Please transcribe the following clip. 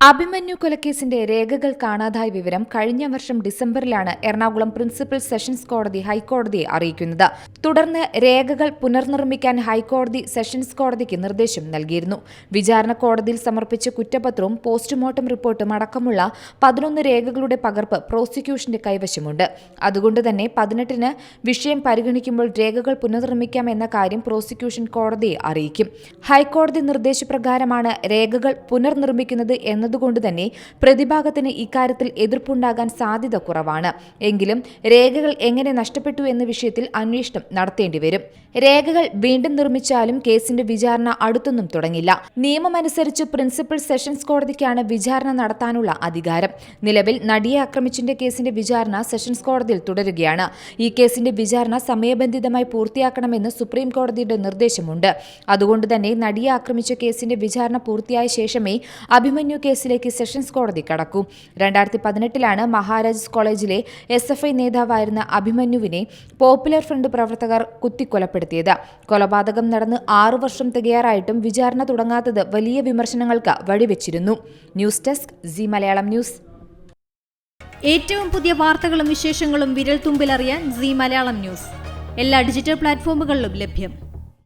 അഭിമന്യു കൊലക്കേസിന്റെ രേഖകൾ കാണാതായ വിവരം കഴിഞ്ഞ വർഷം ഡിസംബറിലാണ് എറണാകുളം പ്രിൻസിപ്പൽ സെഷൻസ് കോടതി ഹൈക്കോടതിയെ അറിയിക്കുന്നത്. തുടർന്ന് രേഖകൾ പുനർനിർമ്മിക്കാൻ ഹൈക്കോടതി സെഷൻസ് കോടതിക്ക് നിർദ്ദേശം നൽകിയിരുന്നു. വിചാരണ കോടതിയിൽ സമർപ്പിച്ച കുറ്റപത്രവും പോസ്റ്റ്മോർട്ടം റിപ്പോർട്ടും അടക്കമുള്ള പതിനൊന്ന് രേഖകളുടെ പകർപ്പ് പ്രോസിക്യൂഷന്റെ കൈവശമുണ്ട്. അതുകൊണ്ട് തന്നെ പതിനെട്ടിന് വിഷയം പരിഗണിക്കുമ്പോൾ രേഖകൾ പുനർനിർമ്മിക്കാം എന്ന കാര്യം പ്രോസിക്യൂഷൻ കോടതിയെ അറിയിക്കും. ഹൈക്കോടതി നിർദ്ദേശപ്രകാരമാണ് രേഖകൾ പുനർനിർമ്മിക്കുന്നത് എന്നതുകൊണ്ട് തന്നെ പ്രതിഭാഗത്തിന് ഇക്കാര്യത്തിൽ എതിർപ്പുണ്ടാകാൻ സാധ്യത കുറവാണ്. എങ്കിലും രേഖകൾ എങ്ങനെ നഷ്ടപ്പെട്ടു എന്ന വിഷയത്തിൽ അന്വേഷണം നടത്തേണ്ടിവരും രേഖകൾ വീണ്ടും നിർമ്മിച്ചാലും കേസിന്റെ വിചാരണ അടുത്തൊന്നും തുടങ്ങില്ല. നിയമമനുസരിച്ച് പ്രിൻസിപ്പൽ സെഷൻസ് കോടതിക്കാണ് വിചാരണ നടത്താനുള്ള അധികാരം. നിലവിൽ നടിയെ ആക്രമിച്ചിന്റെ കേസിന്റെ വിചാരണ സെഷൻസ് കോടതിയിൽ തുടരുകയാണ്. ഈ കേസിന്റെ വിചാരണ സമയബന്ധിതമായി പൂർത്തിയാക്കണമെന്ന് സുപ്രീം കോടതിയുടെ നിർദ്ദേശമുണ്ട്. അതുകൊണ്ട് തന്നെ നടിയെ ആക്രമിച്ച കേസിന്റെ വിചാരണ പൂർത്തിയായ ശേഷമേ അഭിമന്യു കേസിലേക്ക് സെഷൻസ് കോടതി കടക്കും. രണ്ടായിരത്തി പതിനെട്ടിലാണ് മഹാരാജാസ് കോളേജിലെ എസ് എഫ് ഐ നേതാവായിരുന്ന അഭിമന്യുവിനെ പോപ്പുലർ ഫ്രണ്ട് പ്രവർത്തകർ കുത്തിക്കൊലപ്പെടുത്തിയത്. കൊലപാതകം നടന്ന് ആറു വർഷം തികയാറായിട്ടും വിചാരണ തുടങ്ങാത്തത് വലിയ വിമർശനങ്ങൾക്ക് വഴിവെച്ചിരുന്നു. News desk Zee Malayalam news. ഏറ്റവും പുതിയ വാർത്തകളും വിശേഷങ്ങളും വിരൽ തുമ്പിലറിയാൻ സി മലയാളം ന്യൂസ്. എല്ലാ ഡിജിറ്റൽ പ്ലാറ്റ്ഫോമുകളിലും ലഭ്യം.